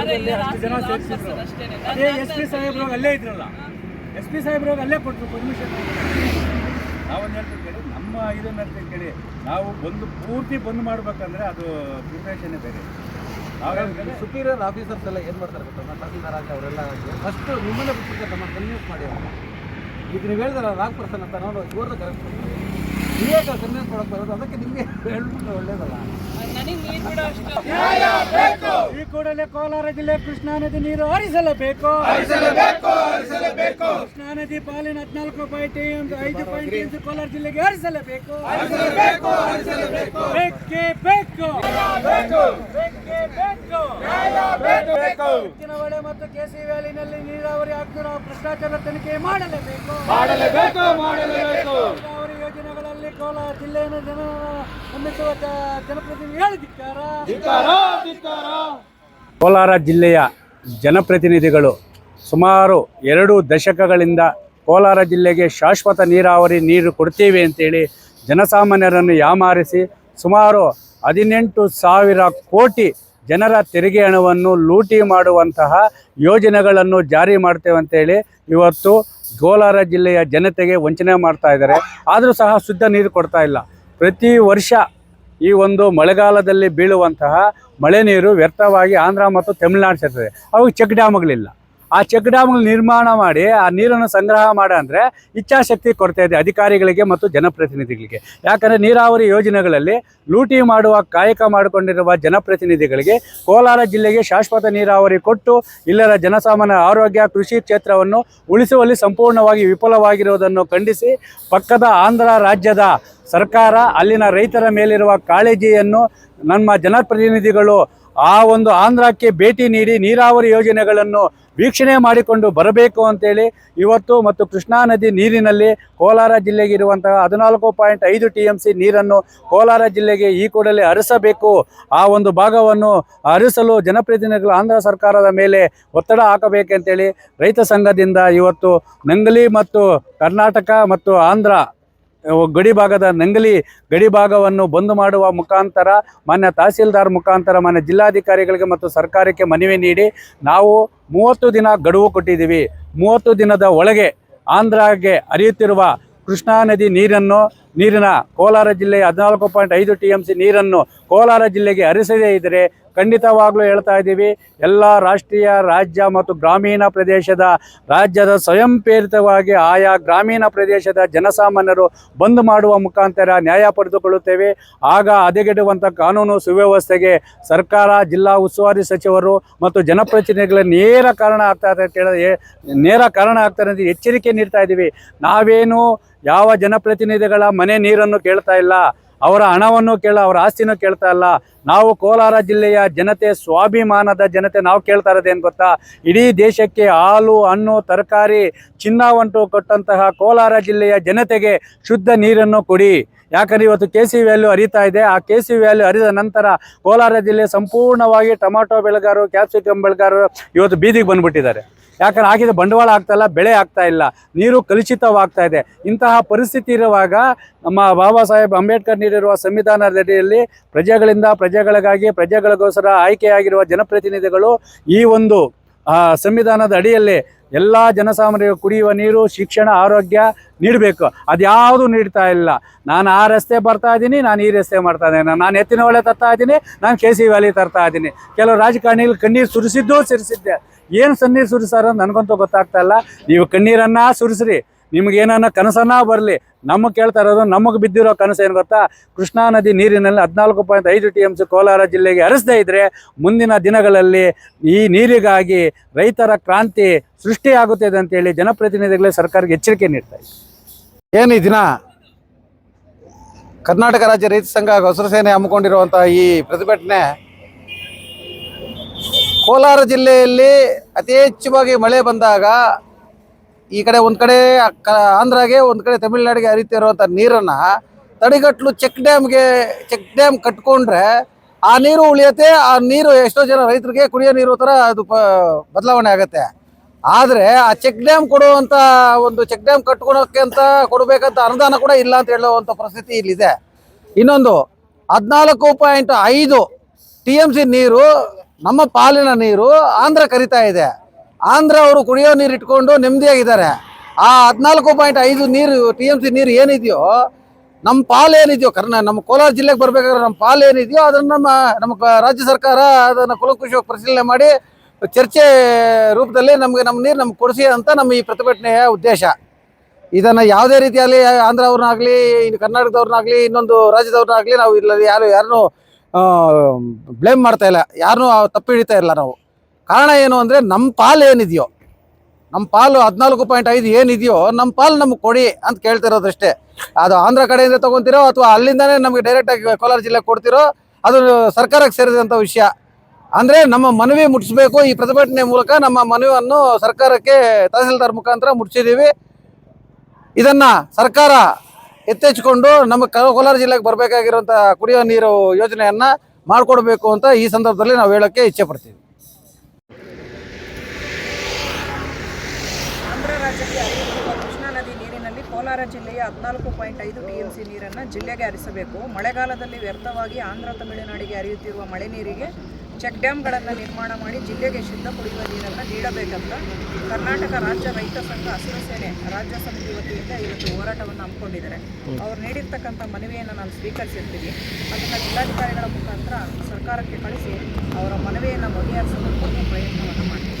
ಅದೇ ಅಷ್ಟು ಜನ ಸೇರಿಸಿದ್ರು. ಅದೇ ಎಸ್ ಪಿ ಸಾಹೇಬ್ರು ಅಲ್ಲೇ ಇದ್ರಲ್ಲ. ಎಸ್ ಪಿ ಸಾಹೇಬ್ರು ಅಲ್ಲೇ ಕೊಟ್ಟರು ಪರ್ಮಿಷನ್ ನಾವೊಂದು ಹೇಳ್ತೀವಿ ಕೇಳಿ ನಮ್ಮ ಇದನ್ನ ಹೇಳ್ತೀವಿ ಕೇಳಿ ನಾವು ಬಂದು ಪೂರ್ತಿ ಬಂದ್ ಮಾಡ್ಬೇಕಂದ್ರೆ ಅದು ಪ್ರಿಪ್ರೇಷನ್ ಬೇರೆ. ನಾವೇನು ಸುಪೀರಿಯರ್ ಆಫೀಸರ್ಸ್ ಎಲ್ಲ ಏನು ಮಾಡ್ತಾರೆ ಗೊತ್ತಾ? ತಹಸೀಲ್ದಾರ್ ಅವರೆಲ್ಲ ಫಸ್ಟ್ ನಿಮ್ಮನ್ನೇ ಬಿಟ್ಟಿರ್ತಾರೆ ನಮ್ಮ ಕನ್ವಿನ್ಸ್ ಮಾಡಿ ಅವ್ರು. ಈಗ ನೀವು ಹೇಳಿದಾರ ರಾಗ್ ಪರ್ಸನ್ ಅಂತ ನಾನು ಇವ್ರದ್ದು ಕರೆಕ್ಟ್ ಕೊಡಕ್ಕೆ ಬರೋದು. ಅದಕ್ಕೆ ನಿಮಗೆ ಒಳ್ಳೇದಲ್ಲ. ಅಷ್ಟು ಈ ಕೂಡಲೇ ಕೋಲಾರ ಜಿಲ್ಲೆ ಕೃಷ್ಣಾ ನದಿ ನೀರು ಹರಿಸಲೇಬೇಕು. ಕೃಷ್ಣಾ ನದಿ ಪಾಲಿನ ಹದಿನಾಲ್ಕು ಪಾಯಿಂಟ್ ಐದು ಪಾಯಿಂಟ್ ಎಂಟು ಕೋಲಾರ ಜಿಲ್ಲೆಗೆ ಹರಿಸಲೇಬೇಕು. ಬೇಕೇ ಬೇಕು. ಬೇಕೇ. ಬೇಕು ಮತ್ತು ಕೆಸಿ ವ್ಯಾಲಿನಲ್ಲಿ ನೀರಾವರಿ ಆಗ್ತಿರೋ ಭ್ರಷ್ಟಾಚಾರ ತನಿಖೆ ಮಾಡಲೇಬೇಕು. ಮಾಡಲೇಬೇಕು ಮಾಡಲೇಬೇಕು. ನೀರಾವರಿ ಯೋಜನೆಗಳಲ್ಲಿ ಕೋಲಾರ ಜಿಲ್ಲೆಯನ್ನು ಜನ ಜನಪ್ರತಿನಿಧಿ ಕೋಲಾರ ಜಿಲ್ಲೆಯ ಜನಪ್ರತಿನಿಧಿಗಳು ಸುಮಾರು ಎರಡು ದಶಕಗಳಿಂದ ಕೋಲಾರ ಜಿಲ್ಲೆಗೆ ಶಾಶ್ವತ ನೀರಾವರಿ ನೀರು ಕೊಡ್ತೀವಿ ಅಂತೇಳಿ ಜನಸಾಮಾನ್ಯರನ್ನು ಯಾಮಾರಿಸಿ ಸುಮಾರು ಹದಿನೆಂಟು ಸಾವಿರ ಕೋಟಿ ಜನರ ತೆರಿಗೆ ಹಣವನ್ನು ಲೂಟಿ ಮಾಡುವಂತಹ ಯೋಜನೆಗಳನ್ನು ಜಾರಿ ಮಾಡ್ತೇವೆ ಅಂತೇಳಿ ಇವತ್ತು ಕೋಲಾರ ಜಿಲ್ಲೆಯ ಜನತೆಗೆ ವಂಚನೆ ಮಾಡ್ತಾ ಇದ್ದಾರೆ. ಆದರೂ ಸಹ ಶುದ್ಧ ನೀರು ಕೊಡ್ತಾ ಇಲ್ಲ. ಪ್ರತಿ ವರ್ಷ ಈ ಒಂದು ಮಳೆಗಾಲದಲ್ಲಿ ಬೀಳುವಂತಹ ಮಳೆ ನೀರು ವ್ಯರ್ಥವಾಗಿ ಆಂಧ್ರ ಮತ್ತು ತಮಿಳುನಾಡು ಸೇರ್ತದೆ. ಅವು ಚೆಕ್ ಡ್ಯಾಮ್ಗಳಿಲ್ಲ. ಆ ಚೆಕ್ ಡ್ಯಾಮ್ಗಳು ನಿರ್ಮಾಣ ಮಾಡಿ, ಆ ನೀರನ್ನು ಸಂಗ್ರಹ ಮಾಡ ಅಂದರೆ ಇಚ್ಛಾಶಕ್ತಿ ಕೊಡ್ತಾ ಇದೆ ಅಧಿಕಾರಿಗಳಿಗೆ ಮತ್ತು ಜನಪ್ರತಿನಿಧಿಗಳಿಗೆ. ಯಾಕಂದರೆ ನೀರಾವರಿ ಯೋಜನೆಗಳಲ್ಲಿ ಲೂಟಿ ಮಾಡುವ, ಕಾಯಕ ಮಾಡಿಕೊಂಡಿರುವ ಜನಪ್ರತಿನಿಧಿಗಳಿಗೆ ಕೋಲಾರ ಜಿಲ್ಲೆಗೆ ಶಾಶ್ವತ ನೀರಾವರಿ ಕೊಟ್ಟು ಇಲ್ಲರ ಜನಸಾಮಾನ್ಯ ಆರೋಗ್ಯ, ಕೃಷಿ ಕ್ಷೇತ್ರವನ್ನು ಉಳಿಸುವಲ್ಲಿ ಸಂಪೂರ್ಣವಾಗಿ ವಿಫಲವಾಗಿರುವುದನ್ನು ಖಂಡಿಸಿ, ಪಕ್ಕದ ಆಂಧ್ರ ರಾಜ್ಯದ ಸರ್ಕಾರ ಅಲ್ಲಿನ ರೈತರ ಮೇಲಿರುವ ಕಾಳಜಿಯನ್ನು ನಮ್ಮ ಜನಪ್ರತಿನಿಧಿಗಳು ಆ ಒಂದು ಆಂಧ್ರಕ್ಕೆ ಭೇಟಿ ನೀಡಿ ನೀರಾವರಿ ಯೋಜನೆಗಳನ್ನು ವೀಕ್ಷಣೆ ಮಾಡಿಕೊಂಡು ಬರಬೇಕು ಅಂತೇಳಿ ಇವತ್ತು ಮತ್ತು ಕೃಷ್ಣಾ ನದಿ ನೀರಿನಲ್ಲಿ ಕೋಲಾರ ಜಿಲ್ಲೆಗೆ ಇರುವಂತಹ ಹದಿನಾಲ್ಕು ಪಾಯಿಂಟ್ ಐದು ಟಿ ಎಂ ಸಿ ನೀರನ್ನು ಕೋಲಾರ ಜಿಲ್ಲೆಗೆ ಈ ಕೂಡಲೇ ಹರಿಸಬೇಕು. ಆ ಒಂದು ಭಾಗವನ್ನು ಹರಿಸಲು ಜನಪ್ರತಿನಿಧಿಗಳು ಆಂಧ್ರ ಸರ್ಕಾರದ ಮೇಲೆ ಒತ್ತಡ ಹಾಕಬೇಕಂತೇಳಿ ರೈತ ಸಂಘದಿಂದ ಇವತ್ತು ನಂಗಲಿ ಮತ್ತು ಕರ್ನಾಟಕ ಮತ್ತು ಆಂಧ್ರ ಗಡಿ ಭಾಗದ ನಂಗಲಿ ಗಡಿ ಭಾಗವನ್ನು ಬಂದ್ ಮಾಡುವ ಮುಖಾಂತರ, ಮಾನ್ಯ ತಹಸೀಲ್ದಾರ್ ಮುಖಾಂತರ, ಮಾನ್ಯ ಜಿಲ್ಲಾಧಿಕಾರಿಗಳಿಗೆ ಮತ್ತು ಸರ್ಕಾರಕ್ಕೆ ಮನವಿ ನೀಡಿ ನಾವು ಮೂವತ್ತು ದಿನ ಗಡುವು ಕೊಟ್ಟಿದ್ದೀವಿ. ಮೂವತ್ತು ದಿನದ ಒಳಗೆ ಆಂಧ್ರಗೆ ಹರಿಯುತ್ತಿರುವ ಕೃಷ್ಣಾ ನದಿ ನೀರನ್ನು, ನೀರಿನ ಕೋಲಾರ ಜಿಲ್ಲೆಯ ಹದಿನಾಲ್ಕು ಪಾಯಿಂಟ್ ಐದು ಟಿ ಎಂ ಸಿ ನೀರನ್ನು ಕೋಲಾರ ಜಿಲ್ಲೆಗೆ ಹರಿಸದೇ ಇದ್ದರೆ ಖಂಡಿತವಾಗ್ಲೂ ಹೇಳ್ತಾ ಇದ್ದೀವಿ, ಎಲ್ಲ ರಾಷ್ಟ್ರೀಯ, ರಾಜ್ಯ ಮತ್ತು ಗ್ರಾಮೀಣ ಪ್ರದೇಶದ ರಾಜ್ಯದ ಸ್ವಯಂ ಪ್ರೇರಿತವಾಗಿ ಆಯಾ ಗ್ರಾಮೀಣ ಪ್ರದೇಶದ ಜನಸಾಮಾನ್ಯರು ಬಂದ್ ಮಾಡುವ ಮುಖಾಂತರ ನ್ಯಾಯ ಪಡೆದುಕೊಳ್ಳುತ್ತೇವೆ. ಆಗ ಹದಗೆಡುವಂಥ ಕಾನೂನು ಸುವ್ಯವಸ್ಥೆಗೆ ಸರ್ಕಾರ, ಜಿಲ್ಲಾ ಉಸ್ತುವಾರಿ ಸಚಿವರು ಮತ್ತು ಜನಪ್ರತಿನಿಧಿಗಳ ನೇರ ಕಾರಣ ಆಗ್ತಾರೆ ಅಂತ ಹೇಳಿದ ನೇರ ಕಾರಣ ಆಗ್ತಾರೆ ಅಂತ ಎಚ್ಚರಿಕೆ ನೀಡ್ತಾ ಇದ್ದೀವಿ. ನಾವೇನು ಯಾವ ಜನಪ್ರತಿನಿಧಿಗಳ ಮನೆ ನೀರನ್ನು ಕೇಳ್ತಾ ಇಲ್ಲ ಅವರ ಹಣವನ್ನು ಕೇಳ, ಅವರ ಆಸ್ತಿನೂ ಕೇಳ್ತಾ ಇಲ್ಲ. ನಾವು ಕೋಲಾರ ಜಿಲ್ಲೆಯ ಜನತೆ, ಸ್ವಾಭಿಮಾನದ ಜನತೆ ನಾವು ಕೇಳ್ತಾ ಇರೋದೇನು ಗೊತ್ತಾ? ಇಡೀ ದೇಶಕ್ಕೆ ಹಾಲು, ಹಣ್ಣು, ತರಕಾರಿ, ಚಿನ್ನವಂಟು ಕೊಟ್ಟಂತಹ ಕೋಲಾರ ಜಿಲ್ಲೆಯ ಜನತೆಗೆ ಶುದ್ಧ ನೀರನ್ನು ಕೊಡಿ. ಯಾಕಂದ್ರೆ ಇವತ್ತು ಕೆ ಸಿ ವ್ಯಾಲ್ಯೂ ಹರಿತಾ ಇದೆ. ಆ ಕೆ ಸಿ ವ್ಯಾಲ್ಯೂ ಹರಿದ ನಂತರ ಕೋಲಾರ ಜಿಲ್ಲೆ ಸಂಪೂರ್ಣವಾಗಿ ಟೊಮಾಟೊ ಬೆಳೆಗಾರರು ಕ್ಯಾಪ್ಸಿಕಮ್ ಬೆಳೆಗಾರರು ಇವತ್ತು ಬೀದಿಗೆ ಬಂದ್ಬಿಟ್ಟಿದ್ದಾರೆ. ಯಾಕಂದ್ರೆ ಆಗಿದ ಬಂಡವಾಳ ಆಗ್ತಾ ಇಲ್ಲ, ಬೆಳೆ ಆಗ್ತಾ ಇಲ್ಲ, ನೀರು ಕಲುಷಿತವಾಗ್ತಾ ಇದೆ. ಇಂತಹ ಪರಿಸ್ಥಿತಿ ಇರುವಾಗ ನಮ್ಮ ಬಾಬಾ ಸಾಹೇಬ್ ಅಂಬೇಡ್ಕರ್ ನೀಡಿರುವ ಸಂವಿಧಾನದಡಿಯಲ್ಲಿ ಪ್ರಜೆಗಳಿಂದ ಪ್ರಜೆಗಳಿಗಾಗಿ ಪ್ರಜೆಗಳಿಗೋಸ್ಕರ ಆಯ್ಕೆಯಾಗಿರುವ ಜನಪ್ರತಿನಿಧಿಗಳು ಈ ಒಂದು ಆ, ಸಂವಿಧಾನದ ಅಡಿಯಲ್ಲಿ ಎಲ್ಲ ಜನಸಾಮಾನ್ಯರಿಗೆ ಕುಡಿಯುವ ನೀರು ಶಿಕ್ಷಣ ಆರೋಗ್ಯ ನೀಡಬೇಕು. ಅದ್ಯಾವುದು ನೀಡ್ತಾ ಇಲ್ಲ. ನಾನು ಆ ರಸ್ತೆ ಬರ್ತಾ ಇದ್ದೀನಿ ನಾನು ಈ ರಸ್ತೆ ಮಾಡ್ತಾ ಇದ್ದೀನಿ ನಾನು ಎತ್ತಿನ ಹೊಳೆ ತರ್ತಾ ಇದ್ದೀನಿ ನಾನು ಕೆ ಸಿ ವ್ಯಾಲಿ ತರ್ತಾ ಇದ್ದೀನಿ ಕೆಲವು ರಾಜಕಾರಣಿಗಳು ಕಣ್ಣೀರು ಸುರಿಸಿದ್ದು ಸುರಿಸಿದ್ದೆ. ಏನು ಸಣ್ಣೀರು ಸುರಿಸಾರ ನನಗಂತೂ ಗೊತ್ತಾಗ್ತಾ ಇಲ್ಲ. ನೀವು ಕಣ್ಣೀರನ್ನ ಸುರಿಸ್ರಿ. ನಿಮ್ಗೆ ಏನನ್ನ ಕನಸನ್ನ ಬರಲಿ. ನಮಗೆ ಕೇಳ್ತಾ ಇರೋದು ನಮಗೆ ಬಿದ್ದಿರೋ ಕನಸು ಏನು ಗೊತ್ತಾ? ಕೃಷ್ಣಾ ನದಿ ನೀರಿನಲ್ಲಿ ಹದಿನಾಲ್ಕು ಪಾಯಿಂಟ್ ಐದು ಟಿ ಸಿ ಕೋಲಾರ ಜಿಲ್ಲೆಗೆ ಹರಿಸದೇ ಇದ್ದರೆ ಮುಂದಿನ ದಿನಗಳಲ್ಲಿ ಈ ನೀರಿಗಾಗಿ ರೈತರ ಕ್ರಾಂತಿ ಸೃಷ್ಟಿಯಾಗುತ್ತದೆ ಅಂತೇಳಿ ಜನಪ್ರತಿನಿಧಿಗಳೇ ಸರ್ಕಾರಕ್ಕೆ ಎಚ್ಚರಿಕೆ ನೀಡ್ತಾ ಇದೆ ಏನು ಈ ದಿನ ಕರ್ನಾಟಕ ರಾಜ್ಯ ರೈತ ಸಂಘ ಹಸಿರು ಸೇನೆ ಹಮ್ಮಿಕೊಂಡಿರುವಂತಹ ಈ ಪ್ರತಿಭಟನೆ? ಕೋಲಾರ ಜಿಲ್ಲೆಯಲ್ಲಿ ಅತಿ ಹೆಚ್ಚವಾಗಿ ಮಳೆ ಬಂದಾಗ ಈ ಕಡೆ ಒಂದು ಕಡೆ ಆಂಧ್ರಾಗೆ, ಒಂದು ಕಡೆ ತಮಿಳ್ನಾಡಿಗೆ ಹರಿತಿರುವಂಥ ನೀರನ್ನು ತಡೆಗಟ್ಟಲು ಚೆಕ್ ಡ್ಯಾಮ್ಗೆ, ಚೆಕ್ ಡ್ಯಾಮ್ ಕಟ್ಕೊಂಡ್ರೆ ಆ ನೀರು ಉಳಿಯುತ್ತೆ, ಆ ನೀರು ಎಷ್ಟೋ ಜನ ರೈತರಿಗೆ ಕುಡಿಯೋ ನೀರು ಥರ ಅದು ಬದಲಾವಣೆ ಆಗುತ್ತೆ. ಆದರೆ ಆ ಚೆಕ್ ಡ್ಯಾಮ್ ಕೊಡುವಂಥ ಒಂದು ಚೆಕ್ ಡ್ಯಾಮ್ ಕಟ್ಕೊಳಕ್ಕೆ ಅಂತ ಕೊಡಬೇಕಂತ ಅನುದಾನ ಕೂಡ ಇಲ್ಲ ಅಂತ ಹೇಳುವಂಥ ಪರಿಸ್ಥಿತಿ ಇಲ್ಲಿದೆ. ಇನ್ನೊಂದು, ಹದಿನಾಲ್ಕು ಪಾಯಿಂಟ್ ಐದು ಟಿ ಎಂ ಸಿ ನೀರು, ನಮ್ಮ ಪಾಲಿನ ನೀರು ಆಂಧ್ರ ಕರಿತಾ ಇದೆ. ಆಂಧ್ರ ಅವರು ಕುಡಿಯೋ ನೀರು ಇಟ್ಕೊಂಡು ನೆಮ್ಮದಿಯಾಗಿದ್ದಾರೆ. ಆ ಹದಿನಾಲ್ಕು ಪಾಯಿಂಟ್ ಐದು ನೀರು ಟಿ ಎಂ ಸಿ ನೀರು ಏನಿದೆಯೋ ನಮ್ಮ ಪಾಲ್ ಏನಿದೆಯೋ, ಕರ್ನಾ ನಮ್ಮ ಕೋಲಾರ ಜಿಲ್ಲೆಗೆ ಬರಬೇಕಾದ್ರೆ ನಮ್ಮ ಪಾಲ್ ಏನಿದೆಯೋ, ಅದನ್ನು ನಮ್ಮ ನಮ್ಮ ರಾಜ್ಯ ಸರ್ಕಾರ ಅದನ್ನು ಕುಲಕುಶವಾಗಿ ಪರಿಶೀಲನೆ ಮಾಡಿ ಚರ್ಚೆ ರೂಪದಲ್ಲಿ ನಮಗೆ ನಮ್ಮ ನೀರು ನಮ್ಗೆ ಕೊಡಿಸಿ ಅಂತ ನಮ್ಮ ಈ ಪ್ರತಿಭಟನೆಯ ಉದ್ದೇಶ. ಇದನ್ನು ಯಾವುದೇ ರೀತಿಯಲ್ಲಿ ಆಂಧ್ರ ಅವ್ರನ್ನಾಗಲಿ, ಇನ್ನು ಕರ್ನಾಟಕದವ್ರನ್ನಾಗಲಿ, ಇನ್ನೊಂದು ರಾಜ್ಯದವ್ರನ್ನಾಗಲಿ ನಾವು ಇಲ್ಲ ಯಾರು, ಯಾರನ್ನೂ ಬ್ಲೇಮ್ ಮಾಡ್ತಾ ಇಲ್ಲ. ಯಾರನ್ನೂ ತಪ್ಪು ಹಿಡಿತಾ ಇಲ್ಲ ನಾವು. ಕಾರಣ ಏನು ಅಂದರೆ ನಮ್ಮ ಪಾಲು ಏನಿದೆಯೋ ನಮ್ಮ ಪಾಲು ಹದಿನಾಲ್ಕು ಪಾಯಿಂಟ್ ಐದು ಏನಿದೆಯೋ ನಮ್ಮ ಪಾಲು ನಮಗೆ ಕೊಡಿ ಅಂತ ಕೇಳ್ತಿರೋದಷ್ಟೇ. ಅದು ಆಂಧ್ರ ಕಡೆಯಿಂದ ತೊಗೊತಿರೋ ಅಥವಾ ಅಲ್ಲಿಂದನೇ ನಮಗೆ ಡೈರೆಕ್ಟಾಗಿ ಕೋಲಾರ ಜಿಲ್ಲೆಗೆ ಕೊಡ್ತಿರೋ, ಅದು ಸರ್ಕಾರಕ್ಕೆ ಸೇರಿದಂಥ ವಿಷಯ. ಅಂದರೆ ನಮ್ಮ ಮನವಿ ಮುಟ್ಟಿಸ್ಬೇಕು ಈ ಪ್ರತಿಭಟನೆ ಮೂಲಕ ನಮ್ಮ ಮನವಿಯನ್ನು ಸರ್ಕಾರಕ್ಕೆ ತಹಸೀಲ್ದಾರ್ ಮುಖಾಂತರ ಮುಟ್ಟಿಸಿದ್ದೀವಿ ಇದನ್ನ ಸರ್ಕಾರ ಎತ್ತೆಚ್ಚಿಕೊಂಡು ನಮ್ಮ ಕೋಲಾರ ಜಿಲ್ಲೆಗೆ ಬರಬೇಕಾಗಿರುವಂಥ ಕುಡಿಯೋ ನೀರು ಯೋಜನೆಯನ್ನ ಮಾಡಿಕೊಡ್ಬೇಕು ಅಂತ ಈ ಸಂದರ್ಭದಲ್ಲಿ ನಾವು ಹೇಳೋಕ್ಕೆ ಇಚ್ಛೆ ಪಡ್ತೀವಿ ಆಂಧ್ರ ರಾಜ್ಯಕ್ಕೆ ಹರಿಯುತ್ತಿರುವ ಕೃಷ್ಣಾ ನದಿ ನೀರಿನಲ್ಲಿ ಕೋಲಾರ ಜಿಲ್ಲೆಯ ಹದಿನಾಲ್ಕು ಪಾಯಿಂಟ್ ಐದು ಟಿಎಂಸಿ ನೀರನ್ನು ಜಿಲ್ಲೆಗೆ ಹರಿಸಬೇಕು. ಮಳೆಗಾಲದಲ್ಲಿ ವ್ಯರ್ಥವಾಗಿ ಆಂಧ್ರ, ತಮಿಳುನಾಡಿಗೆ ಹರಿಯುತ್ತಿರುವ ಮಳೆ ನೀರಿಗೆ ಚೆಕ್ ಡ್ಯಾಮ್ಗಳನ್ನು ನಿರ್ಮಾಣ ಮಾಡಿ ಜಿಲ್ಲೆಗೆ ಶುದ್ಧ ಕುಡಿಯುವ ನೀರನ್ನು ನೀಡಬೇಕಂತ ಕರ್ನಾಟಕ ರಾಜ್ಯ ರೈತ ಸಂಘ ಹಸಿರು ಸೇನೆ ರಾಜ್ಯ ಸಮಿತಿ ವತಿಯಿಂದ ಇವತ್ತು ಹೋರಾಟವನ್ನು ಹಮ್ಮಿಕೊಂಡಿದ್ದಾರೆ. ಅವ್ರು ನೀಡಿರ್ತಕ್ಕಂಥ ಮನವಿಯನ್ನು ನಾವು ಸ್ವೀಕರಿಸಿರ್ತೀವಿ ಅದನ್ನು ಜಿಲ್ಲಾಧಿಕಾರಿಗಳ ಮುಖಾಂತರ ಸರ್ಕಾರಕ್ಕೆ ಕಳಿಸಿ ಅವರ ಮನವಿಯನ್ನು ಬಗೆಹರಿಸಲು ಪ್ರಯತ್ನವನ್ನು